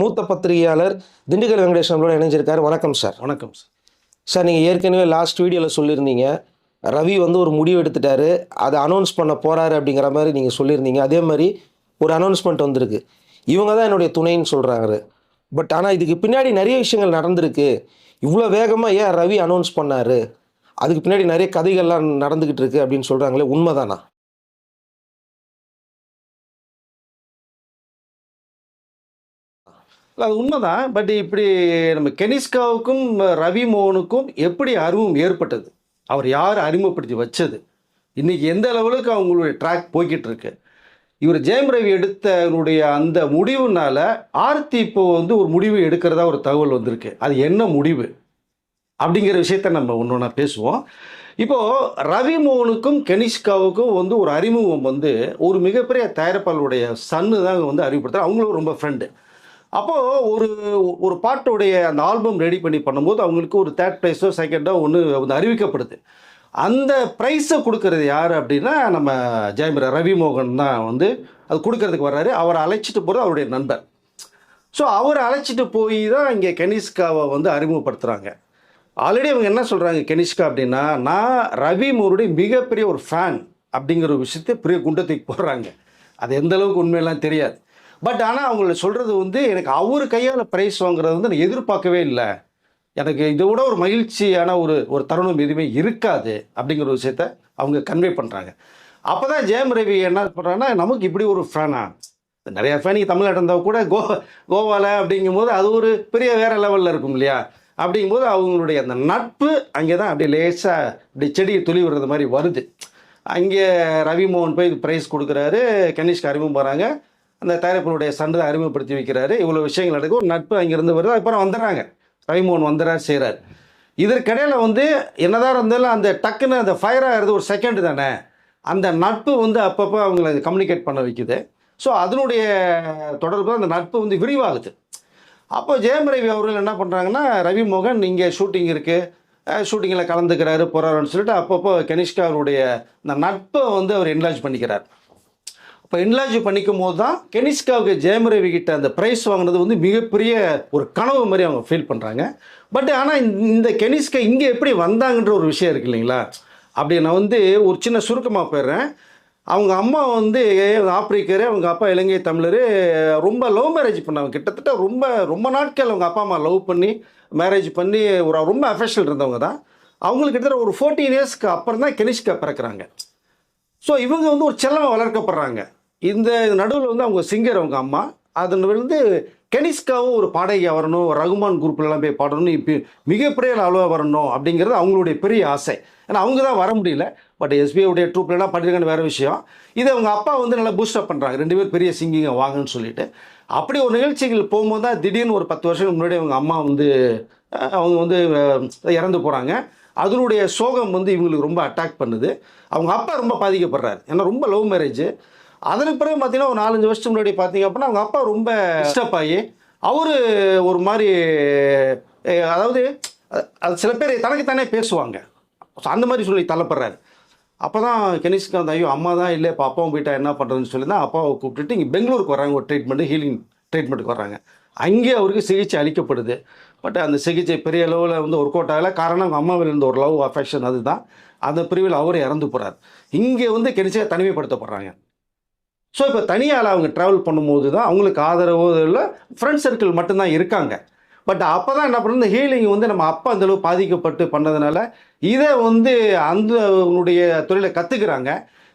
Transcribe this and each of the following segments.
மூத்த பத்திரிகையாளர் திண்டுக்கல் வெங்கடேஷ் நம்மளோட இணைஞ்சிருக்காரு. வணக்கம் சார். வணக்கம் சார். சார் நீங்கள் ஏற்கனவே லாஸ்ட் வீடியோவில் சொல்லியிருந்தீங்க. ரவி வந்து ஒரு முடிவு எடுத்துட்டாரு. அதை அனௌன்ஸ் பண்ண போகிறாரு அப்படிங்கிற மாதிரி நீங்கள் சொல்லியிருந்தீங்க. அதே மாதிரி ஒரு அனௌன்ஸ்மெண்ட் வந்திருக்கு. இவங்க தான் என்னுடைய துணைன்னு சொல்கிறாரு பட் ஆனால் இதுக்கு பின்னாடி நிறைய விஷயங்கள் நடந்திருக்கு. இவ்வளோ வேகமாக ஏன் ரவி அனௌன்ஸ் பண்ணாரு? அதுக்கு பின்னாடி நிறைய கதைகள்லாம் நடந்துக்கிட்டு இருக்கு அப்படின்னு சொல்கிறாங்களே உண்மைதானா? இல்ல, அது உண்மைதான். பட் இப்படி நம்ம கெனிஸ்காவுக்கும் ரவி மோகனுக்கும் எப்படி அறிமுகம் ஏற்பட்டது? அவர் யார் அறிமுகப்படுத்தி வச்சது? இன்றைக்கி எந்த லெவலுக்கு அவங்களுடைய ட்ராக் போய்கிட்டு இருக்கு இவர் ஜெயம் ரவி எடுத்தவருடைய அந்த முடிவுனால ஆர்த்தி இப்போ வந்து ஒரு முடிவு எடுக்கிறதா ஒரு தகவல் வந்திருக்கு. அது என்ன முடிவு? அப்படிங்கிற விஷயத்த நம்ம ஒன்று ஒன்றா பேசுவோம். இப்போது ரவி மோகனுக்கும் கெனிஷ்காவுக்கும் வந்து ஒரு அறிமுகம் வந்து ஒரு மிகப்பெரிய தயாரிப்பாளருடைய சன்னு தான் வந்து அறிவுப்படுத்துகிறார் அவங்களும் ரொம்ப ஃப்ரெண்டு அப்போது ஒரு ஒரு பாட்டுடைய அந்த ஆல்பம் ரெடி பண்ணி பண்ணும்போது அவங்களுக்கு ஒரு தேர்ட் ப்ரைஸோ செகண்டோ ஒன்று வந்து அறிவிக்கப்படுது. அந்த ப்ரைஸை கொடுக்கறது யார் அப்படின்னா நம்ம ஜெயமிர ரவிமோகன் தான் வந்து அது கொடுக்கறதுக்கு வர்றாரு. அவரை அழைச்சிட்டு போகிறது அவருடைய நண்பர். ஸோ அவரை அழைச்சிட்டு போய் தான் இங்கே கெனிஷ்காவை வந்து அறிமுகப்படுத்துகிறாங்க ஆல்ரெடி அவங்க என்ன சொல்கிறாங்க கெனிஷ்கா அப்படின்னா நான் ரவி மோருடைய மிகப்பெரிய ஒரு ஃபேன் அப்படிங்கிற ஒரு விஷயத்தை பெரிய குண்டத்துக்கு போடுறாங்க. அது எந்த அளவுக்கு உண்மையெல்லாம் தெரியாது. பட் ஆனால் அவங்கள சொல்கிறது வந்து எனக்கு அவர் கையால் ப்ரைஸ் வாங்குறது வந்து நான் எதிர்பார்க்கவே இல்லை. எனக்கு இதை விட ஒரு மகிழ்ச்சியான ஒரு ஒரு தருணம் எதுவுமே இருக்காது அப்படிங்கிற ஒரு விஷயத்த அவங்க கன்வே பண்ணுறாங்க அப்போ தான் ஜெயம் ரவி என்ன பண்ணுறாங்கன்னா நமக்கு இப்படி ஒரு ஃபேனா நிறையா ஃபேன் தமிழ்நாடு இருந்தால் கூட கோ கோவாவில் அப்படிங்கும்போது அது ஒரு பெரிய வேறு லெவலில் இருக்கும் இல்லையா? அப்படிங்கும்போது அவங்களுடைய அந்த நட்பு அங்கே தான் அப்படியே லேசாக அப்படி செடியை துளி விடுறது மாதிரி வருது. அங்கே ரவிமோகன் போய் ப்ரைஸ் கொடுக்குறாரு. கணேஷ்க்கு அறிமுகம் போகிறாங்க அந்த தயாரிப்பாளருடைய சண்டை அறிமுகப்படுத்தி வைக்கிறாரு. இவ்வளோ விஷயங்கள் நடக்கும். ஒரு நட்பு அங்கேருந்து வருது. அப்புறம் வந்துடுறாங்க. ரவிமோகன் வந்துடுறாரு செய்கிறார் இதற்கிடையில் வந்து என்னதான் இருந்தாலும் அந்த டக்குன்னு அந்த ஃபயர் ஆகிறது ஒரு செகண்ட் தானே. அந்த நட்பு வந்து அப்பப்போ அவங்கள கம்யூனிகேட் பண்ண வைக்குது. ஸோ அதனுடைய தொடர்பு அந்த நட்பு வந்து விரிவாகுது. அப்போ ஜெயம் ரவி அவர்கள் என்ன பண்ணுறாங்கன்னா ரவிமோகன் இங்கே ஷூட்டிங் இருக்குது ஷூட்டிங்கில் கலந்துக்கிறாரு போகிறாருன்னு சொல்லிட்டு அப்பப்போ கனிஷ்கா அவருடைய அந்த நட்பை வந்து அவர் என்லாஜ் பண்ணிக்கிறார். இப்போ என்லார்ஜ் பண்ணிக்கும் போது தான் கெனிஸ்காவுக்கு ஜெயமரவி கிட்ட அந்த ப்ரைஸ் வாங்கினது வந்து மிகப்பெரிய ஒரு கனவு மாதிரி அவங்க ஃபீல் பண்ணுறாங்க பட் ஆனால் இந்த கெனிஸ்கா இங்கே எப்படி வந்தாங்கன்ற ஒரு விஷயம் இருக்கு இல்லைங்களா? அப்படி நான் வந்து ஒரு சின்ன சுருக்கமாக போயிடுறேன். அவங்க அம்மா வந்து ஆப்பிரிக்கரு அவங்க அப்பா இலங்கை தமிழர் ரொம்ப லவ் மேரேஜ் பண்ணாங்க கிட்டத்தட்ட ரொம்ப ரொம்ப நாட்கள் அவங்க அப்பா அம்மா லவ் பண்ணி மேரேஜ் பண்ணி ஒரு ரொம்ப அஃபெஷனல் இருந்தவங்க தான். அவங்களுக்கு கிட்டத்தட்ட ஒரு ஃபோர்டீன் இயர்ஸ்க்கு அப்புறம் தான் கெனிஷ்கா பிறக்கிறாங்க. ஸோ இவங்க வந்து ஒரு செல்லமாக வளர்க்கப்படுறாங்க. இந்த நடுவில் வந்து அவங்க சிங்கர் அவங்க அம்மா. அதில் வந்து கெனிஸ்காவும் ஒரு பாடகியாக வரணும் ரகுமான் குரூப்லலாம் போய் பாடணும் இப்போ மிகப்பெரிய அளவாக வரணும் அப்படிங்கிறது அவங்களுடைய பெரிய ஆசை. ஏன்னா அவங்க தான் வர முடியல. பட் எஸ்பிஐடைய ட்ரூப்லலாம் பண்ணிருக்கான்னு வேறு விஷயம். இது அவங்க அப்பா வந்து நல்லா பூஸ்டப் பண்ணுறாங்க ரெண்டு பேர் பெரிய சிங்கிங்கை வாங்கன்னு சொல்லிட்டு. அப்படி ஒரு நிகழ்ச்சிகள் போகும்போது தான் திடீர்னு ஒரு பத்து வருஷத்துக்கு முன்னாடி அவங்க அம்மா வந்து அவங்க வந்து இறந்து போகிறாங்க அதனுடைய சோகம் வந்து இவங்களுக்கு ரொம்ப அட்டாக் பண்ணுது. அவங்க அப்பா ரொம்ப பாதிக்கப்படுறாரு. ஏன்னா ரொம்ப லவ் மேரேஜ் அதற்கு பிறகு பார்த்தீங்கன்னா ஒரு நாலஞ்சு வருஷத்துக்கு முன்னாடி பார்த்தீங்க அப்படின்னா அவங்க அப்பா ரொம்ப டிஸ்டர்ப் ஆகி அவர் ஒரு மாதிரி அதாவது அது சில பேர் தனக்கு தானே பேசுவாங்க. அந்த மாதிரி சொல்லி தள்ளப்படுறாரு. அப்போ தான் கனிஷ்காந்த் ஐயோ அம்மா தான் இல்லை இப்போ அப்பாவும் போயிட்டா என்ன பண்ணுறதுன்னு சொல்லி தான் அப்பாவை கூப்பிட்டுட்டு இங்கே பெங்களூருக்கு வராங்க ஒரு ட்ரீட்மெண்ட்டு ஹீலிங் ட்ரீட்மெண்ட்டுக்கு வராங்க அங்கே அவருக்கு சிகிச்சை அளிக்கப்படுது. பட் அந்த சிகிச்சை பெரிய அளவில் வந்து ஒர்க் அவுட் ஆகலை. காரணம் அவங்க அம்மாவில் இருந்த ஒரு லவ் அஃபெக்ஷன் அதுதான். அந்த பிரிவில் அவர் இறந்து போகிறார் இங்கே வந்து கெனிச்சா தனிமைப்படுத்தப்படுறாங்க. ஸோ இப்போ தனியால் அவங்க ட்ராவல் பண்ணும்போது தான் அவங்களுக்கு ஆதரவோ இல்லை ஃப்ரெண்ட் சர்க்கிள் மட்டும்தான் இருக்காங்க. பட் அப்போ தான் என்ன பண்ணுது? இந்த ஹீலிங் வந்து நம்ம அப்பா அந்தளவு பாதிக்கப்பட்டு பண்ணதுனால இதை வந்து அந்த உன்னுடைய தொழிலை கற்றுக்குறாங்க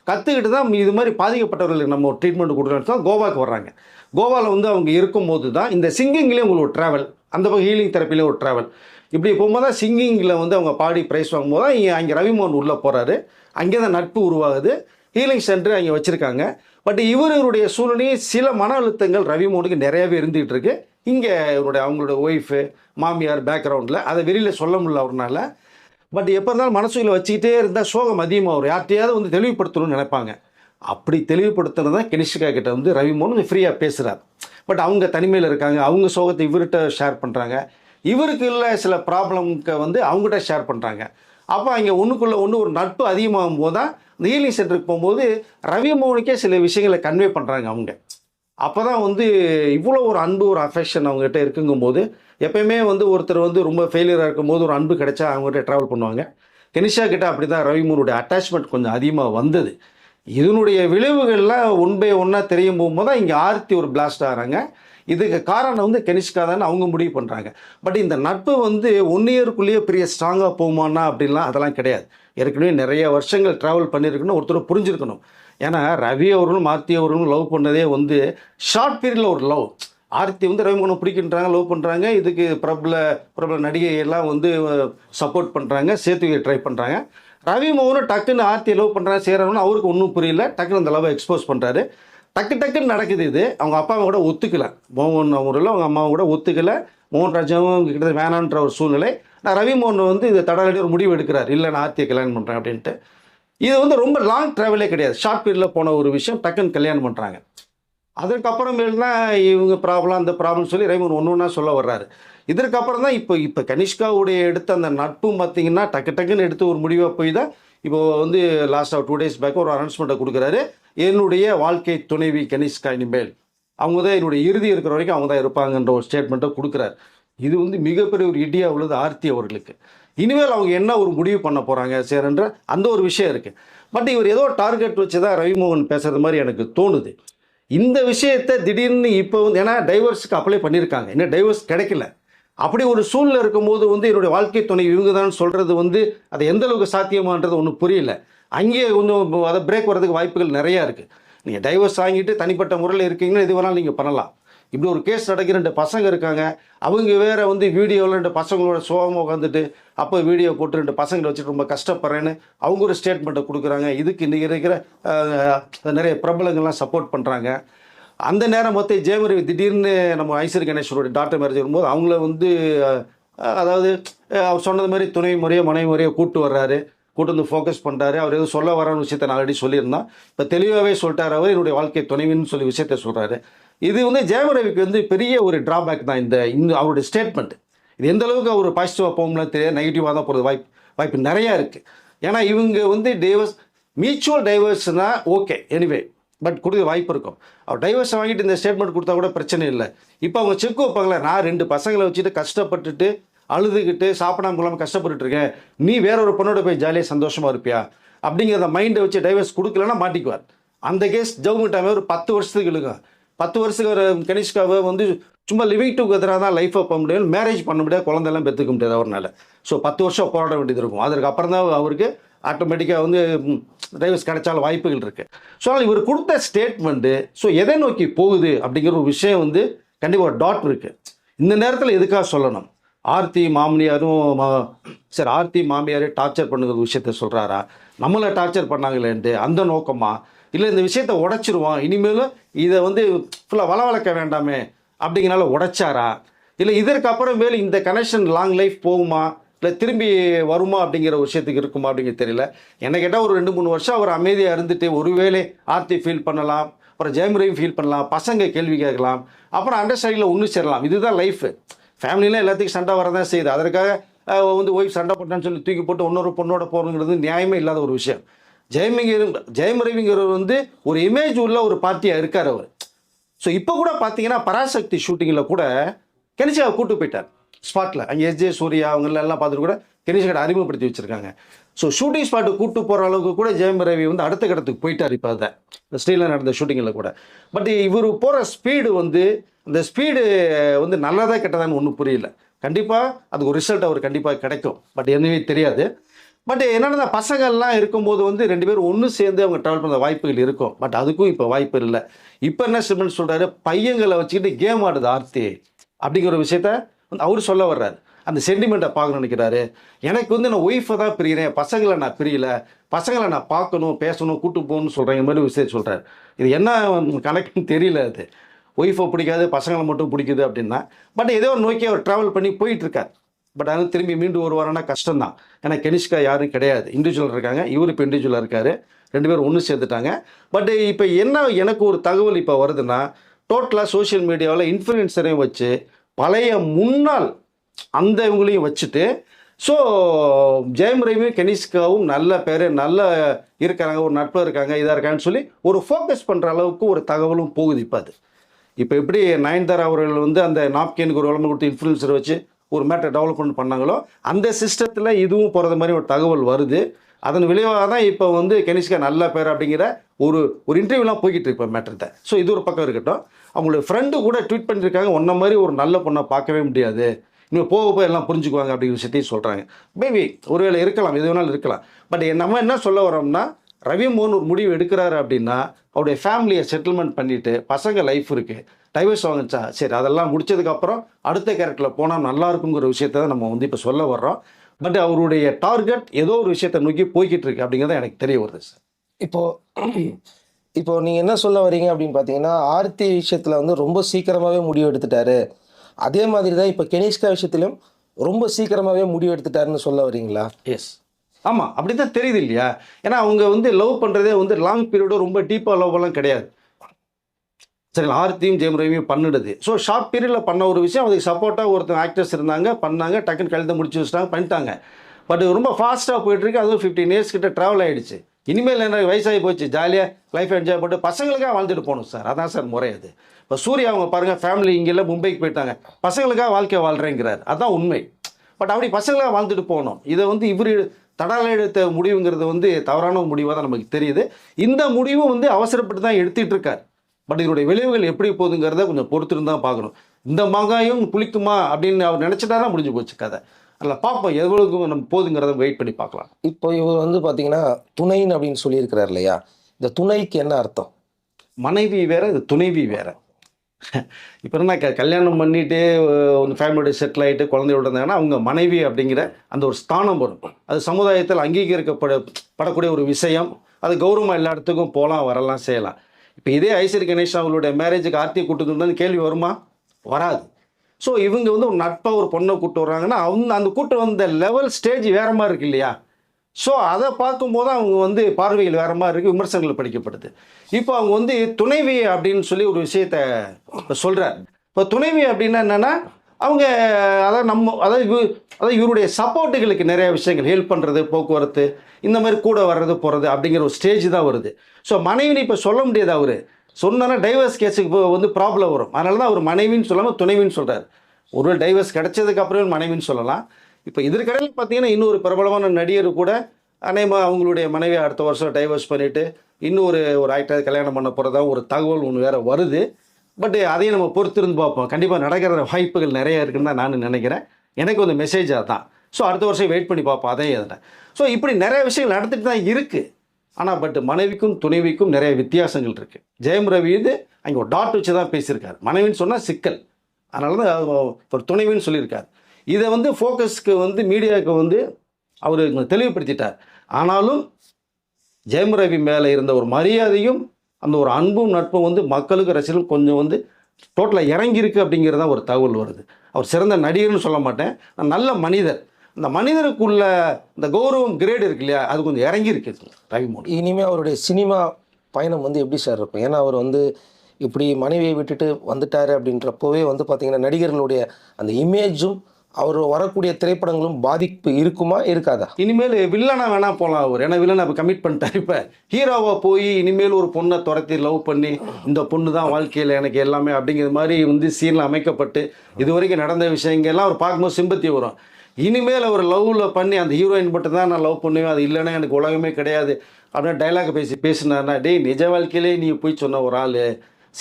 கற்றுக்கிட்டு தான் இது மாதிரி பாதிக்கப்பட்டவர்களுக்கு நம்ம ட்ரீட்மெண்ட் கொடுக்கணும்னு தான் கோவாக்கு வர்றாங்க. கோவாவில் வந்து அவங்க இருக்கும்போது தான் இந்த சிங்கிங்லேயே உங்களுக்கு ஒரு ட்ராவல் அந்த பக்கம் ஹீலிங் தெரப்பிலே ஒரு ட்ராவல் இப்படி போகும்போது தான் சிங்கிங்கில் வந்து அவங்க பாடி ப்ரைஸ் வாங்கும்போது தான் இங்கே அங்கே ரவிமோகன் உள்ளே போகிறாரு அங்கே தான் நட்பு உருவாகுது. ஹீலிங் சென்டர் அங்கே வச்சுருக்காங்க. பட் இவருடைய சூழ்நிலையை சில மன அழுத்தங்கள் ரவிமோனுக்கு நிறையவே இருந்துகிட்டு இருக்கு. இங்கே இவருடைய அவங்களோட ஒய்ஃபு மாமியார் பேக்ரவுண்டில் அதை வெளியில் சொல்ல முடியல அவர்னால. பட் எப்போ இருந்தாலும் மனசுக்குள்ள வச்சுக்கிட்டே இருந்தால் சோகம் அதிகமாக வரும். யார்ட்டையாவது வந்து தெளிவுபடுத்தணும்னு நினைப்பாங்க. அப்படி தெளிவுபடுத்துறது தான் கெனிஷிகா கிட்ட வந்து ரவிமோகன் ஃப்ரீயாக பேசுகிறார் பட் அவங்க தனிமையில் இருக்காங்க. அவங்க சோகத்தை இவர்கிட்ட ஷேர் பண்ணுறாங்க இவருக்கு இல்லை சில ப்ராப்ளம்க்கு வந்து அவங்ககிட்ட ஷேர் பண்ணுறாங்க அப்போ அங்கே ஒன்றுக்குள்ளே ஒன்று ஒரு நட்பு அதிகமாகும் போது தான் இந்த சென்டருக்கு போகும்போது ரவிமோகனுக்கே சில விஷயங்களை கன்வே பண்ணுறாங்க அவங்க. அப்போ தான் வந்து இவ்வளோ ஒரு அன்பு ஒரு அஃபெக்ஷன் அவங்ககிட்ட இருக்குங்கும்போது எப்பயுமே வந்து ஒருத்தர் வந்து ரொம்ப ஃபெயிலியராக இருக்கும்போது ஒரு அன்பு கிடைச்சா அவங்ககிட்ட ட்ராவல் பண்ணுவாங்க. கெனிஷா கிட்ட அப்படி தான் ரவிமோனுடைய அட்டாச்மெண்ட் கொஞ்சம் அதிகமாக வந்தது. இதனுடைய விளைவுகள்லாம் ஒன் பை ஒன்னாக தெரியும் போகும்போது தான் இங்கே ஆர்த்தி ஒரு பிளாஸ்ட் ஆகிறாங்க. இதுக்கு காரணம் வந்து கெனிஷ்கா தான் அவங்க முடிவு பண்ணுறாங்க பட் இந்த நட்பு வந்து ஒன் இயருக்குள்ளேயே பெரிய ஸ்ட்ராங்காக போகுமானா அப்படின்லாம் அதெல்லாம் கிடையாது. ஏற்கனவே நிறைய வருஷங்கள் ட்ராவல் பண்ணியிருக்கணும் ஒருத்தர் புரிஞ்சிருக்கணும். ஏன்னா ரவி அவர்களும் ஆர்த்தி அவர்களும் லவ் பண்ணதே வந்து ஷார்ட் பீரியடில் ஒரு லவ் ஆர்த்தி வந்து ரவிமோகனை பிடிக்கின்றாங்க லவ் பண்ணுறாங்க இதுக்கு பிரபல பிரபல நடிகை எல்லாம் வந்து சப்போர்ட் பண்ணுறாங்க சேர்த்து ட்ரை பண்ணுறாங்க ரவி மோகனும் டக்குன்னு ஆர்த்தி லவ் பண்ணுறாங்க சேரணும்னு அவருக்கு ஒன்றும் புரியல. டக்குன்னு அந்த லவ்வை எக்ஸ்போஸ் பண்ணுறாரு டக்கு டக்குன்னு நடக்குது இது. அவங்க அப்பாவை கூட ஒத்துக்கலை. மோகன் அவங்களும் அவங்க அம்மாவை கூட ஒத்துக்கலை. மோகன் ராஜாவும் கிட்டத்தட்ட வேணான்ற ஒரு சூழ்நிலை. நான் ரவி மோகன் வந்து இதை தடாலடி ஒரு முடிவு எடுக்கிறார். இல்லை நான் ஆர்த்தியை கல்யாணம் பண்ணுறேன் அப்படின்ட்டு. இது வந்து ரொம்ப லாங் ட்ராவலே கிடையாது. ஷார்ட் பீரியடில் போன ஒரு விஷயம் டக்குன்னு கல்யாணம் பண்ணுறாங்க அதற்கப்புறமேல் தான் இவங்க ப்ராப்ளம் அந்த ப்ராப்ளம் சொல்லி ரவிமோகன் ஒன்று ஒன்றா சொல்ல வர்றாரு. இதற்கப்புறம் தான் இப்போ இப்போ கனிஷ்காவுடைய எடுத்த அந்த நட்பும் பார்த்தீங்கன்னா டக்கு டக்குன்னு எடுத்து ஒரு முடிவாக போய் தான் இப்போ வந்து லாஸ்ட்டாக டூ டேஸ் பேக் ஒரு அனௌன்ஸ்மெண்ட்டை கொடுக்குறாரு. என்னுடைய வாழ்க்கை துணைவி கனிஷ்கா இனிமேல். அவங்க தான் என்னுடைய இறுதி இருக்கிற வரைக்கும் அவங்க தான் இருப்பாங்கன்ற ஒரு ஸ்டேட்மெண்ட்டை கொடுக்குறாரு. இது வந்து மிகப்பெரிய ஒரு இடியா உள்ளது ஆர்த்தி அவர்களுக்கு. இனிமேல் அவங்க என்ன ஒரு முடிவு பண்ண போகிறாங்க சேரன்ற அந்த ஒரு விஷயம் இருக்குது பட் இவர் ஏதோ டார்கெட் வச்சு தான் ரவிமோகன் பேசுகிறது மாதிரி எனக்கு தோணுது. இந்த விஷயத்தை திடீர்னு இப்போ வந்து ஏன்னா டைவர்ஸுக்கு அப்ளை பண்ணியிருக்காங்க. இன்னும் டைவர்ஸ் கிடைக்கல. அப்படி ஒரு சூழ்நிலை இருக்கும்போது வந்து என்னுடைய வாழ்க்கை துணை இவங்க தான் சொல்கிறது வந்து அது எந்த அளவுக்கு சாத்தியமான்றது ஒன்றும் புரியல. அங்கேயே கொஞ்சம் அதை பிரேக் வர்றதுக்கு வாய்ப்புகள் நிறையா இருக்குது நீங்கள் டைவர்ஸ் வாங்கிட்டு தனிப்பட்ட முறையில் இருக்கீங்கன்னா எது வேணாலும் நீங்கள் பண்ணலாம். இப்படி ஒரு கேஸ் நடக்கிற ரெண்டு பசங்க இருக்காங்க. அவங்க வேற வந்து வீடியோவில் ரெண்டு பசங்களோட சோகமாக உட்காந்துட்டு அப்போ வீடியோ போட்டு ரெண்டு பசங்களை வச்சுட்டு ரொம்ப கஷ்டப்படுறேன்னு அவங்க ஒரு ஸ்டேட்மெண்ட்டை கொடுக்குறாங்க. இதுக்கு இன்றைக்கி இருக்கிற நிறைய பிரபலங்கள்லாம் சப்போர்ட் பண்ணுறாங்க அந்த நேரம் பார்த்து ஜெயமரி திடீர்னு நம்ம ஐஸ்வர் கணேஸ்வரோட டாக்டர் மேரேஜ் வரும்போது அவங்கள வந்து அதாவது அவர் சொன்னது மாதிரி துணை முறையோ மனைவி முறையோ கூட்டு வர்றாரு. கூட்டு வந்து ஃபோக்கஸ் பண்ணுறாரு அவர் எதுவும் சொல்ல வரான்னு விஷயத்தை நான் ஆல்ரெடி சொல்லியிருந்தோம் இப்போ தெளிவாகவே சொல்லிட்டார் அவர் என்னுடைய வாழ்க்கை துணைவின்னு சொல்லி விஷயத்த சொல்கிறாரு இது வந்து ஜெயமரவிக்கு வந்து பெரிய ஒரு டிராபேக் தான் இந்த இந்த அவருடைய ஸ்டேட்மெண்ட் இது எந்த அளவுக்கு அவர் பாசிட்டிவாக போகும்லாம் தெரியாது நெகட்டிவாக தான் போகிறது வாய்ப்பு வாய்ப்பு நிறையா இருக்குது ஏன்னா இவங்க வந்து டைவர்ஸ் மியூச்சுவல் டைவர்ஸ்னால் ஓகே எனிவே பட் கொடுக்க வாய்ப்பு இருக்கும். அவர் டைவர்ஸ் வாங்கிட்டு இந்த ஸ்டேட்மெண்ட் கொடுத்தா கூட பிரச்சனை இல்லை. இப்போ அவங்க செக் வைப்பாங்களே நான் ரெண்டு பசங்களை வச்சுட்டு கஷ்டப்பட்டுட்டு அழுதுகிட்டு சாப்பிடாம இல்லாமல் கஷ்டப்பட்டுட்டு இருக்கேன். நீ வேற ஒரு பொண்ணோட போய் ஜாலியாக சந்தோஷமாக இருப்பியா? அப்படிங்கிறத மைண்டை வச்சு டைவர்ஸ் கொடுக்கலன்னா மாட்டிக்குவார். அந்த கேஸ் ஜவுமிட்டாமே ஒரு பத்து வருஷத்துக்கு இழுக்கும். பத்து வருஷத்துக்கு ஒரு கனிஷ்காவை வந்து சும்மா லிவிங் டுகெதராக தான் லைஃப்பை பண்ண முடியும். மேரேஜ் பண்ண முடியாது. குழந்தைலாம் பெற்றுக்க முடியாது அவர்னால. ஸோ பத்து வருஷம் போராட வேண்டியது இருக்கும். அதற்கு அப்புறம் தான் அவருக்கு ஆட்டோமேட்டிக்காக வந்து டிரைவர்ஸ் கிடைச்சாலும் வாய்ப்புகள் இருக்குது ஸோ இவர் கொடுத்த ஸ்டேட்மெண்ட்டு ஸோ எதை நோக்கி போகுது அப்படிங்கிற ஒரு விஷயம் வந்து கண்டிப்பாக ஒரு டாட் இருக்குது இந்த நேரத்தில் எதுக்காக சொல்லணும்? ஆர்த்தி மாமியாரும் மா- சரி ஆர்த்தி மாமியாரே டார்ச்சர் பண்ணுங்கிற விஷயத்த சொல்கிறாரா நம்மளை டார்ச்சர் பண்ணாங்களேன்ட்டு அந்த நோக்கமாக இல்லை இந்த விஷயத்த உடைச்சிருவோம் இனிமேலும் இதை வந்து ஃபுல்லாக வளவளக்க வேண்டாமே அப்படிங்கிறனால உடைச்சாரா? இல்லை இதற்கு மேலும் இந்த கனெக்ஷன் லாங் லைஃப் போகுமா? இல்லை திரும்பி வருமா அப்படிங்கிற விஷயத்துக்கு இருக்குமா அப்படிங்கிறது தெரியல. என்ன கேட்டால் ஒரு ரெண்டு மூணு வருஷம் அவர் அமைதியாக இருந்துட்டு ஒருவேளை ஆர்த்தி ஃபீல் பண்ணலாம் அப்புறம் ஜெயமுறையும் ஃபீல் பண்ணலாம் பசங்க கேள்வி கேட்கலாம் அப்புறம் அண்டர்ஸ்டாண்டிங்கில் ஒன்று சேரலாம். இதுதான் லைஃபு ஃபேமிலியில் எல்லாத்துக்கும் சண்டை வரதான் செய்யுது. அதற்காக வந்து ஒய்ஃப் சண்டை போட்டான்னு சொல்லி தூக்கி போட்டு இன்னொரு பொண்ணோட போகிறோங்கிறது நியாயமே இல்லாத ஒரு விஷயம். ஜெயமிங்கர் ஜெயமரவிங்கிறவர் வந்து ஒரு இமேஜ் உள்ள ஒரு பார்ட்டியாக இருக்கார் அவர். ஸோ இப்போ கூட பார்த்தீங்கன்னா பராசக்தி ஷூட்டிங்கில் கூட கெனிஷாவை கூட்டு போயிட்டார். ஸ்பாட்டில் அங்கே எஸ்ஜே சூர்யா அவங்களெல்லாம் பார்த்துட்டு கூட கெனிஷாவை அறிமுகப்படுத்தி வச்சுருக்காங்க. ஸோ ஷூட்டிங் ஸ்பாட்டு கூட்டு போகிற அளவுக்கு கூட ஜெயம் ரவி வந்து அடுத்த கட்டத்துக்கு போயிட்டார் இப்போ அதை. ஸ்ரீல நடந்த ஷூட்டிங்கில் கூட. பட் இவர் போகிற ஸ்பீடு வந்து அந்த ஸ்பீடு வந்து நல்லதாக கெட்டதான்னு ஒன்றும் புரியல. கண்டிப்பாக அதுக்கு ஒரு ரிசல்ட் அவர் கண்டிப்பாக கிடைக்கும். பட் என்னவே தெரியாது. பட் என்னென்னா பசங்கள்லாம் இருக்கும்போது வந்து ரெண்டு பேரும் ஒன்று சேர்ந்து அவங்க ட்ராவல் பண்ண வாய்ப்புகள் இருக்கும். பட் அதுக்கும் இப்போ வாய்ப்பு இல்லை. இப்போ என்ன சிம்மன் சொல்கிறாரு பையங்களை வச்சுக்கிட்டு கேம் ஆடுது ஆர்த்தி அப்படிங்கிற ஒரு விஷயத்த வந்து அவர் சொல்ல வர்றாரு. அந்த சென்டிமெண்ட்டை பார்க்கணும்னு நினைக்கிறாரு. எனக்கு வந்து நான் ஒய்ஃபை தான் பிரிகிறேன் பசங்களை நான் பிரியலை. பசங்களை நான் பார்க்கணும் பேசணும் கூட்டு போகணும்னு சொல்கிறேன் மாதிரி விஷயம் சொல்கிறார் இது என்ன கணக்குன்னு தெரியல அது. ஒய்ஃபை பிடிக்காது பசங்களை மட்டும் பிடிக்குது அப்படின்னா. பட் ஏதோ ஒரு நோக்கி அவர் ட்ராவல் பண்ணி போயிட்டுருக்கார் பட் ஆனால் திரும்பி மீண்டும் வருவாருன்னா கஷ்டம்தான். ஏன்னா கெனிஷ்கா யாரும் கிடையாது. இண்டிவிஜுவல் இருக்காங்க. இவர் இப்போ இண்டிவிஜுவலாக இருக்கார். ரெண்டு பேரும் ஒன்று சேர்த்துட்டாங்க பட் இப்போ என்ன எனக்கு ஒரு தகவல் இப்போ வருதுன்னா டோட்டலாக சோஷியல் மீடியாவில் இன்ஃப்ளூயன்சரையும் வச்சு பழைய முன்னாள் அந்த இவங்களையும் வச்சுட்டு ஸோ ஜெயம் ரவியும் கெனிஷ்காவும் நல்ல பேர் நல்ல இருக்காங்க ஒரு நட்பு இருக்காங்க இதாக இருக்காங்கன்னு சொல்லி ஒரு ஃபோக்கஸ் பண்ணுற அளவுக்கு ஒரு தகவலும் போகுது இப்போ அது. இப்போ எப்படி நயன்தாரா அவர்கள் வந்து அந்த நாப்கினுக்கு ஒரு விளம்பரம் கொடுத்து இன்ஃப்ளூன்சர் வச்சு ஒரு மேட்டர் டெவலப்மெண்ட் பண்ணாங்களோ அந்த சிஸ்டத்தில் இதுவும் போகிறது மாதிரி ஒரு தகவல் வருது. அதன் விளைவாக தான் இப்போ வந்து கெனிஷ்கா நல்ல பேர் அப்படிங்கிற ஒரு ஒரு இன்டர்வியூலாம் போய்கிட்டு இருக்கு இப்போ ஸோ இது ஒரு பக்கம் இருக்கட்டும். அவங்களுடைய ஃப்ரெண்டு கூட ட்வீட் பண்ணியிருக்காங்க ஒன்ன மாதிரி ஒரு நல்ல பொண்ணை பார்க்கவே முடியாது. இன்னும் போக போய் எல்லாம் புரிஞ்சுக்குவாங்க அப்படிங்கிற விஷயத்தையும் சொல்கிறாங்க மேபி ஒருவேளை இருக்கலாம். எது வேணாலும் இருக்கலாம். பட் நம்ம என்ன சொல்ல வரோம்னா ரவி மோகன் ஒரு முடிவு எடுக்கிறாரு அப்படின்னா அவருடைய ஃபேமிலியை செட்டில்மெண்ட் பண்ணிட்டு பசங்க லைஃப் இருக்குது டைவர்ஸ் வாங்கிச்சா? சரி அதெல்லாம் முடிச்சதுக்கப்புறம் அடுத்த கேரக்டரில் போனால் நல்லா இருக்குங்கிற விஷயத்தை தான் நம்ம வந்து இப்போ சொல்ல வர்றோம். பட் அவருடைய டார்கெட் ஏதோ ஒரு விஷயத்தை நோக்கி போய்கிட்டு இருக்கு அப்படிங்கிறது எனக்கு தெரிய வருது சார் இப்போ இப்போ நீங்கள் என்ன சொல்ல வரீங்க அப்படின்னு பார்த்தீங்கன்னா ஆர்த்தி விஷயத்தில் வந்து ரொம்ப சீக்கிரமாகவே முடிவு எடுத்துட்டாரு. அதே மாதிரி தான் இப்போ கெனிஷ்கா விஷயத்திலும் ரொம்ப சீக்கிரமாகவே முடிவு எடுத்துட்டாருன்னு சொல்ல வரீங்களா எஸ் ஆமாம் அப்படி தான் தெரியுது இல்லையா? ஏன்னா அவங்க வந்து லவ் பண்ணுறதே வந்து லாங் பீரியடோ ரொம்ப டீப்பாக லவ் எல்லாம் கிடையாது. சரி ஆர்த்தியும் ஜெயம் ரவியும் பண்ணிடுது ஸோ ஷார்ட் பீரியடில் பண்ண ஒரு விஷயம் அதுக்கு சப்போர்ட்டாக ஒருத்தர் ஆக்டர்ஸ் இருந்தாங்க பண்ணாங்க டக்குன்னு கழுத்தை முடிச்சு வச்சுட்டாங்க பண்ணிட்டாங்க. பட் ரொம்ப ஃபாஸ்ட்டாக போயிட்டுருக்கு அதுவும் ஃபிஃப்டீன் இயர்ஸ் கிட்ட ட்ராவல் ஆகிடுச்சு இனிமேல் என்ன வயசாகி போச்சு ஜாலியாக லைஃப் என்ஜாய் பண்ணிட்டு பசங்களுக்காக வாழ்ந்துட்டு போகணும் சார். அதான் சார் முறை அது. இப்போ சூர்யா அவங்க பாருங்கள் ஃபேமிலி இங்கேಲ್ಲ மும்பைக்கு போயிட்டாங்க. பசங்களுக்காக வாழ்க்கை வாழ்கிறேங்கிறார் அதான் உண்மை. பட் அப்படி பசங்களாக வாழ்ந்துட்டு போகணும். இதை வந்து இவர் தடால எடுத்த முடிவுங்கிறது வந்து தவறான முடிவாக தான் நமக்கு தெரியுது. இந்த முடிவு வந்து அவசரப்பட்டு தான் எடுத்துட்டு இருக்கார். பட் இதனுடைய விளைவுகள் எப்படி போகுதுங்கிறத கொஞ்சம் பொறுத்திருந்து தான் பார்க்கணும். இந்த மாங்காயும் புளிக்குமா அப்படின்னு அவர் நினச்சிட்டாரா முடிஞ்சு போச்சு கதை. அதில் பார்ப்போம் எவ்வளவுக்கு நம்ம போகுதுங்கிறத வெயிட் பண்ணி பார்க்கலாம். இப்போ இவர் வந்து பார்த்தீங்கன்னா துணைன்னு அப்படின்னு சொல்லியிருக்கிறார் இல்லையா? இந்த துணைக்கு என்ன அர்த்தம்? மனைவி வேற இது துணைவி வேற. இப்போ என்ன க கல்யாணம் பண்ணிட்டு ஒரு ஃபேமிலியோட செட்டில் ஆகிட்டு குழந்தையோட இருந்தாங்கன்னா அவங்க மனைவி அப்படிங்கிற அந்த ஒரு ஸ்தானம் வரும். அது சமுதாயத்தில் அங்கீகரிக்கப்பட படக்கூடிய ஒரு விஷயம். அது கௌரவமாக எல்லா இடத்துக்கும் போகலாம் வரலாம் செய்யலாம். இப்போ இதே ஐஸ்வர் கணேஷ் அவங்களுடைய மேரேஜுக்கு ஆர்த்தி கூட்டுக்கு கேள்வி வருமா? வராது. ஸோ இவங்க வந்து ஒரு நட்பாக ஒரு பொண்ணை கூட்டு வர்றாங்கன்னா அவங்க அந்த கூட்டு வந்த லெவல் ஸ்டேஜ் வேற மாதிரி இருக்கு இல்லையா? ஸோ அதை பார்க்கும்போது அவங்க வந்து பார்வைகள் வேறு மாதிரி இருக்குது விமர்சனங்கள் படிக்கப்படுது. இப்போ அவங்க வந்து துணைவி அப்படின்னு சொல்லி ஒரு விஷயத்த சொல்கிறார் இப்போ துணைவி அப்படின்னா என்னென்னா அவங்க அதாவது நம்ம அதாவது அதாவது இவருடைய சப்போர்ட்டுகளுக்கு நிறைய விஷயங்கள் ஹெல்ப் பண்ணுறது போக்குவரத்து இந்த மாதிரி கூட வர்றது போகிறது அப்படிங்கிற ஒரு ஸ்டேஜ் தான் வருது. ஸோ மனைவின்னு இப்போ சொல்ல முடியாது அவர். சொன்னோன்னா டைவர்ஸ் கேஸுக்கு இப்போ வந்து ப்ராப்ளம் வரும். அதனால தான் அவர் மனைவின்னு சொல்லாமல் துணைவின்னு சொல்கிறார் ஒரு டைவர்ஸ் கிடச்சதுக்கப்புறம் மனைவின்னு சொல்லலாம். இப்போ இதற்கடையில் பார்த்தீங்கன்னா இன்னொரு பிரபலமான நடிகர் கூட அநேகமாக அவங்களுடைய மனைவியை அடுத்த வருஷம் டைவர்ஸ் பண்ணிவிட்டு இன்னொரு ஒரு ஆக்டர் கல்யாணம் பண்ண போகிறதா ஒரு தகவல் ஒன்று வேறு வருது. பட் அதையும் நம்ம பொறுத்திருந்து பார்ப்போம். கண்டிப்பாக நடக்கிற வாய்ப்புகள் நிறைய இருக்குன்னு தான் நான் நினைக்கிறேன். எனக்கு வந்து மெசேஜ் தான் ஸோ அடுத்த வருஷம் வெயிட் பண்ணி பார்ப்போம். அதே இதில் ஸோ இப்படி நிறைய விஷயங்கள் நடந்துட்டு தான் இருக்குது ஆனால் பட் மனைவிக்கும் துணைவிக்கும் நிறைய வித்தியாசங்கள் இருக்குது ஜெயம் ரவி இது அங்கே ஒரு டாட் வச்சு தான் பேசியிருக்காரு. மனைவின்னு சொன்னால் சிக்கல். அதனால தான் ஒரு துணைவின்னு சொல்லியிருக்காரு. இதை வந்து ஃபோக்கஸ்க்கு வந்து மீடியாவுக்கு வந்து அவர் தெளிவுபடுத்திட்டார். ஆனாலும் ஜெயம் ரவி மேலே இருந்த ஒரு மரியாதையும் அந்த ஒரு அன்பும் நட்பும் வந்து மக்களுக்கு ரசிகளும் கொஞ்சம் வந்து டோட்டலாக இறங்கியிருக்கு அப்படிங்கிறது தான் ஒரு தகவல் வருது. அவர் சிறந்த நடிகர்னு சொல்ல மாட்டேன். நல்ல மனிதர். அந்த மனிதருக்குள்ள இந்த கௌரவம் கிரேடு இருக்கு இல்லையா? அது கொஞ்சம் இறங்கியிருக்கு ரவிமோடி இனிமேல் அவருடைய சினிமா பயணம் வந்து எப்படி சார் இருக்கும்? ஏன்னா அவர் வந்து இப்படி மனைவியை விட்டுட்டு வந்துட்டார் அப்படின்றப்போவே வந்து பார்த்திங்கன்னா நடிகர்களுடைய அந்த இமேஜும் அவர் வரக்கூடிய திரைப்படங்களும் பாதிப்பு இருக்குமா இருக்காதா? இனிமேல் வில்லனா வேணா போகலாம் அவர். ஏன்னா வில்லனை இப்போ கமிட் பண்ணிட்டார் இப்போ. ஹீரோவை போய் இனிமேல் ஒரு பொண்ணை துரத்தி லவ் பண்ணி இந்த பொண்ணு தான் வாழ்க்கையில் எனக்கு எல்லாமே அப்படிங்கிற மாதிரி வந்து சீனில் அமைக்கப்பட்டு இது வரைக்கும் நடந்த விஷயங்கள்லாம் அவர் பார்க்கும்போது சிம்பத்தி வரும். இனிமேல் அவர் லவ்வில் பண்ணி அந்த ஹீரோயின் மட்டும் தான் நான் லவ் பண்ணுவேன் அது இல்லைன்னா எனக்கு உலகமே கிடையாது. அப்படின்னு டைலாக் பேசி பேசினார்னா டேய் நிஜ வாழ்க்கையிலே நீ போய் சொன்ன ஒரு ஆள்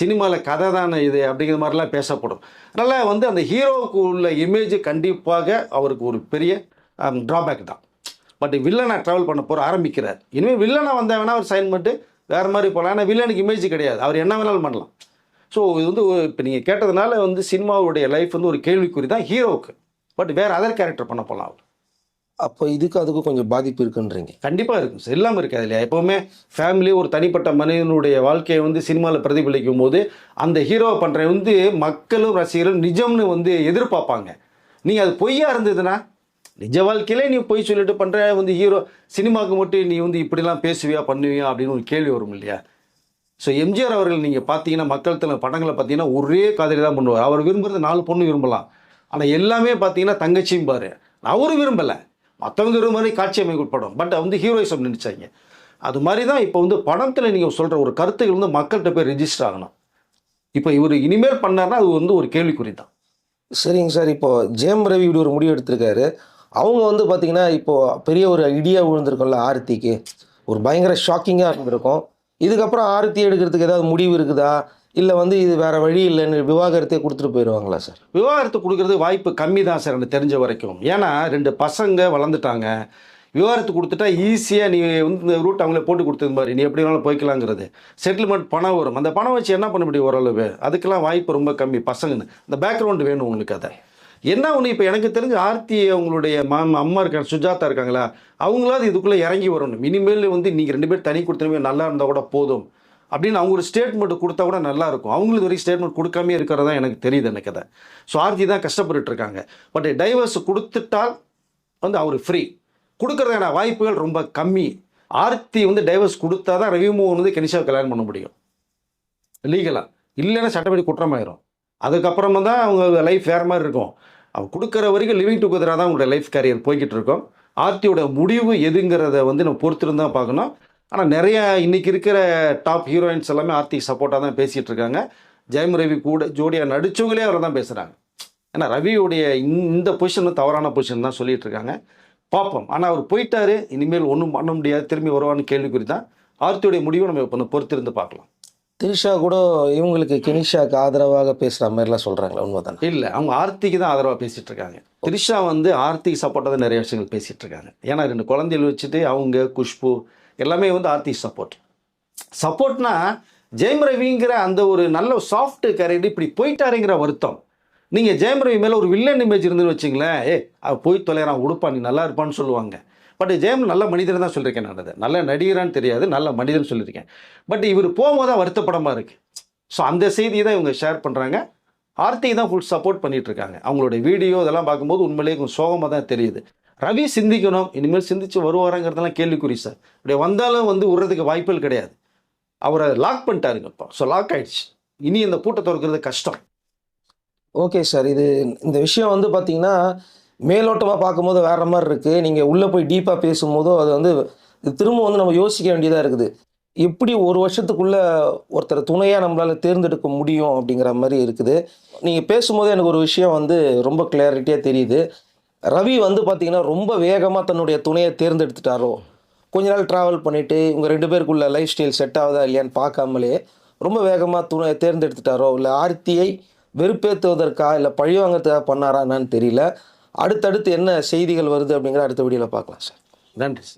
சினிமாவில் கதை தானே இது அப்படிங்கிற மாதிரிலாம் பேசப்படும். அதனால் வந்து அந்த ஹீரோவுக்கு உள்ள இமேஜ் கண்டிப்பாக அவருக்கு ஒரு பெரிய ட்ராபேக் தான். பட் வில்லனை ட்ராவல் பண்ண போகிற ஆரம்பிக்கிறார். இனிமேல் வில்லனை வந்தால் வேணால் அவர் சைன் பண்ணிட்டு வேறு மாதிரி போகலாம் ஆனால் வில்லனுக்கு இமேஜ் கிடையாது. அவர் என்ன வேணாலும் பண்ணலாம். ஸோ இது வந்து இப்போ நீங்கள் கேட்டதுனால வந்து சினிமாவுடைய லைஃப் வந்து ஒரு கேள்விக்குறி தான் ஹீரோவுக்கு. பட் வேறு அதர் கேரக்டர் பண்ண போகலாம் அவர். அப்போ இதுக்கு அதுக்கும் கொஞ்சம் பாதிப்பு இருக்குன்றீங்க. கண்டிப்பாக இருக்கும் சார் இல்லாமல் இருக்காது இல்லையா? எப்போவுமே ஃபேமிலி ஒரு தனிப்பட்ட மனிதனுடைய வாழ்க்கையை வந்து சினிமாவில் பிரதிபலிக்கும் போது அந்த ஹீரோவை பண்ணுற வந்து மக்களும் ரசிகரும் நிஜம்னு வந்து எதிர்பார்ப்பாங்க. நீங்கள் அது பொய்யா இருந்ததுன்னா நிஜ வாழ்க்கையிலே நீ பொய் சொல்லிட்டு பண்ணுற வந்து ஹீரோ சினிமாவுக்கு மட்டும் நீ வந்து இப்படிலாம் பேசுவியா பண்ணுவியா அப்படின்னு ஒரு கேள்வி வரும் இல்லையா? ஸோ எம்ஜிஆர் அவர்கள் நீங்கள் பார்த்தீங்கன்னா மக்கள் தலை படங்களை பார்த்தீங்கன்னா ஒரே காதலி தான் பண்ணுவார். அவர் விரும்புறது நாலு பொண்ணு விரும்பலாம். ஆனால் எல்லாமே பார்த்தீங்கன்னா தங்கச்சியும் பாரு. அவரும் விரும்பலை. மற்றவங்க இருக்கிற மாதிரி காட்சி அமைக்கப்படும் படம் பட் வந்து ஹீரோயிசம் நினச்சாங்க. அது மாதிரி தான் இப்போ வந்து படத்தில் நீங்கள் சொல்கிற ஒரு கருத்துக்கள் வந்து மக்கள்கிட்ட போய் ரெஜிஸ்டர் ஆகணும். இப்போ இவர் இனிமேல் பண்ணார்னா அது வந்து ஒரு கேள்விக்குறி தான் சரிங்க சார். இப்போ ஜெயம் ரவி இப்படி ஒரு முடிவு எடுத்திருக்காரு. அவங்க வந்து பார்த்தீங்கன்னா இப்போது பெரிய ஒரு ஐடியா விழுந்திருக்கும்ல ஆர்த்திக்கு. ஒரு பயங்கர ஷாக்கிங்காக இருந்திருக்கும். இதுக்கப்புறம் ஆர்த்தி எடுக்கிறதுக்கு ஏதாவது முடிவு இருக்குதா? இல்லை வந்து இது வேறு வழி இல்லைன்னு விவாகரத்தே கொடுத்துட்டு போயிடுவாங்களா சார்? விவாகரத்து கொடுக்கறது வாய்ப்பு கம்மி தான் சார் எனக்கு தெரிஞ்ச வரைக்கும். ஏன்னா ரெண்டு பசங்க வளர்ந்துட்டாங்க. விவாகரத்து கொடுத்துட்டா ஈஸியாக நீ வந்து இந்த ரூட் அவங்களே போட்டு கொடுத்தது மாதிரி. நீ எப்படி வேணாலும் போய்க்கலாங்கிறது. செட்டில்மெண்ட் பணம் வரும். அந்த பணம் வச்சு என்ன பண்ண முடியும் ஓரளவு? அதுக்கெல்லாம் வாய்ப்பு ரொம்ப கம்மி. பசங்கன்னு. இந்த பேக்ரவுண்டு வேணும் உங்களுக்கு அதை. என்ன ஒன்று இப்போ எனக்கு தெரிஞ்சு ஆர்த்தி அவங்களுடைய மாமா அம்மா இருக்காங்க சுஜாதா இருக்காங்களா? அவங்களாவது இதுக்குள்ளே இறங்கி வரணும். இனிமேல் வந்து நீங்கள் ரெண்டு பேர் தனி கொடுத்தனமே நல்லா இருந்தால் கூட போதும். அப்படின்னு அவங்க ஒரு ஸ்டேட்மெண்ட் கொடுத்தா கூட நல்லா இருக்கும் அவங்களுக்கு வரைக்கும் ஸ்டேட்மெண்ட் கொடுக்காம இருக்கிறதா எனக்கு தெரியுது எனக்கு அதை. ஸோ ஆர்த்தி தான் கஷ்டப்பட்டு இருக்காங்க. பட் டைவர்ஸ் கொடுத்துட்டால் வந்து அவர் ஃப்ரீ கொடுக்கறதான வாய்ப்புகள் ரொம்ப கம்மி. ஆர்த்தி வந்து டைவர்ஸ் கொடுத்தா தான் ரவிமோகன் வந்து கனிஷாவை கல்யாணம் பண்ண முடியும். லீகலாக இல்லைன்னா சட்டப்படி குற்றமாயிரும். அதுக்கப்புறமா தான் அவங்க லைஃப் வேறு மாதிரி இருக்கும். அவங்க கொடுக்குற வரைக்கும் லிவிங் டுகெதராக தான் அவங்களோட லைஃப் கேரியர் போய்கிட்டு இருக்கோம். ஆர்த்தியோட முடிவு எதுங்கிறத வந்து நம்ம பொறுத்திருந்தான் பார்க்கணும். ஆனால் நிறைய இன்னைக்கு இருக்கிற டாப் ஹீரோயின்ஸ் எல்லாமே ஆர்த்திக்கு சப்போர்ட்டாக தான் பேசிகிட்டு இருக்காங்க. ஜெயம் ரவி கூட ஜோடியாக நடிச்சவங்களே அவரை தான் பேசுகிறாங்க ஏன்னா ரவியுடைய இந்த- பொசிஷன் தவறான பொசிஷன் தான் சொல்லிட்டு இருக்காங்க. பார்ப்போம் ஆனால் அவர் போயிட்டாரு. இனிமேல் ஒன்றும் பண்ண முடியாது. திரும்பி வருவான்னு கேள்விக்குறி தான். ஆர்த்தியோடைய முடிவை நம்ம இப்போ பொறுத்திருந்து பார்க்கலாம். திரிஷா கூட இவங்களுக்கு கெனிஷாக்கு ஆதரவாக பேசுகிற மாதிரிலாம் சொல்கிறாங்களா உண்மைதானே? இல்லை அவங்க ஆர்த்திக்கு தான் ஆதரவாக பேசிட்டு இருக்காங்க. த்ரிஷா வந்து ஆர்த்திக்கு சப்போர்ட்டாக தான் நிறைய விஷயங்கள் பேசிட்டு இருக்காங்க. ஏன்னா ரெண்டு குழந்தைகள் வச்சுட்டு அவங்க குஷ்பு எல்லாமே வந்து ஆர்த்தி சப்போர்ட். சப்போர்ட்னா ஜெயம் ரவிங்கிற அந்த ஒரு நல்ல சாஃப்ட் கேரக்டர் இப்படி போயிட்டாருங்கிற வருத்தம். நீங்கள் ஜெயம் ரவி மேலே ஒரு வில்லன் இமேஜ் இருந்துன்னு வச்சிங்களேன் ஏ அவள் போய் தொலைகிறான் உடுப்பா நீ நல்லா இருப்பான்னு சொல்லுவாங்க. பட் ஜெயம் நல்ல மனிதர் தான் சொல்லியிருக்கேன் நான் அதை. நல்ல நடிகரான்னு தெரியாது நல்ல மனிதன் சொல்லியிருக்கேன் பட் இவர் போகும்போது தான் வருத்தப்படமாக இருக்குது ஸோ அந்த செய்தியை தான் இவங்க ஷேர் பண்ணுறாங்க ஆர்த்தி தான் ஃபுல் சப்போர்ட் பண்ணிட்டு இருக்காங்க. அவங்களுடைய வீடியோ இதெல்லாம் பார்க்கும்போது உண்மையிலேயே கொஞ்சம் சோகமாக தான் தெரியுது. ரவி சிந்திக்கணும் இனிமேல் சிந்திச்சு வருவாராங்கிறதெல்லாம் கேள்விக்குறி சார். அப்படியே வந்தாலும் வந்து விடுறதுக்கு வாய்ப்புகள் கிடையாது. அவரை லாக் பண்ணிட்டாருங்க இப்போ. ஸோ லாக் ஆயிடுச்சு. இனி இந்த பூட்டை திறக்கிறது கஷ்டம். ஓகே சார் இது இந்த விஷயம் வந்து பார்த்தீங்கன்னா மேலோட்டமாக பார்க்கும்போது வேற மாதிரி இருக்குது நீங்கள் உள்ளே போய் டீப்பாக பேசும்போதோ அது வந்து திரும்ப வந்து நம்ம யோசிக்க வேண்டியதாக இருக்குது. எப்படி ஒரு வருஷத்துக்குள்ளே ஒருத்தர் துணையாக நம்மளால் தேர்ந்தெடுக்க முடியும் அப்படிங்கிற மாதிரி இருக்குது. நீங்கள் பேசும்போது எனக்கு ஒரு விஷயம் வந்து ரொம்ப கிளாரிட்டியாக தெரியுது. ரவி வந்து பார்த்தீங்கன்னா ரொம்ப வேகமாக தன்னுடைய துணையை தேர்ந்தெடுத்துட்டாரோ? கொஞ்ச நாள் ட்ராவல் பண்ணிவிட்டு இவங்க ரெண்டு பேருக்குள்ள லைஃப் ஸ்டைல் செட் ஆகுதா இல்லையான்னு பார்க்காமலே ரொம்ப வேகமாக துணை தேர்ந்தெடுத்துட்டாரோ? இல்லை ஆர்த்தியை வெறுப்பேற்றுவதற்கா இல்லை பழிவாங்கிறதுக்காக பண்ணாரா என்னன்னு தெரியல. அடுத்தடுத்து என்ன செய்திகள் வருது அப்படிங்கிற அடுத்த வீடியோவில் பார்க்கலாம் சார். நன்றி சார்.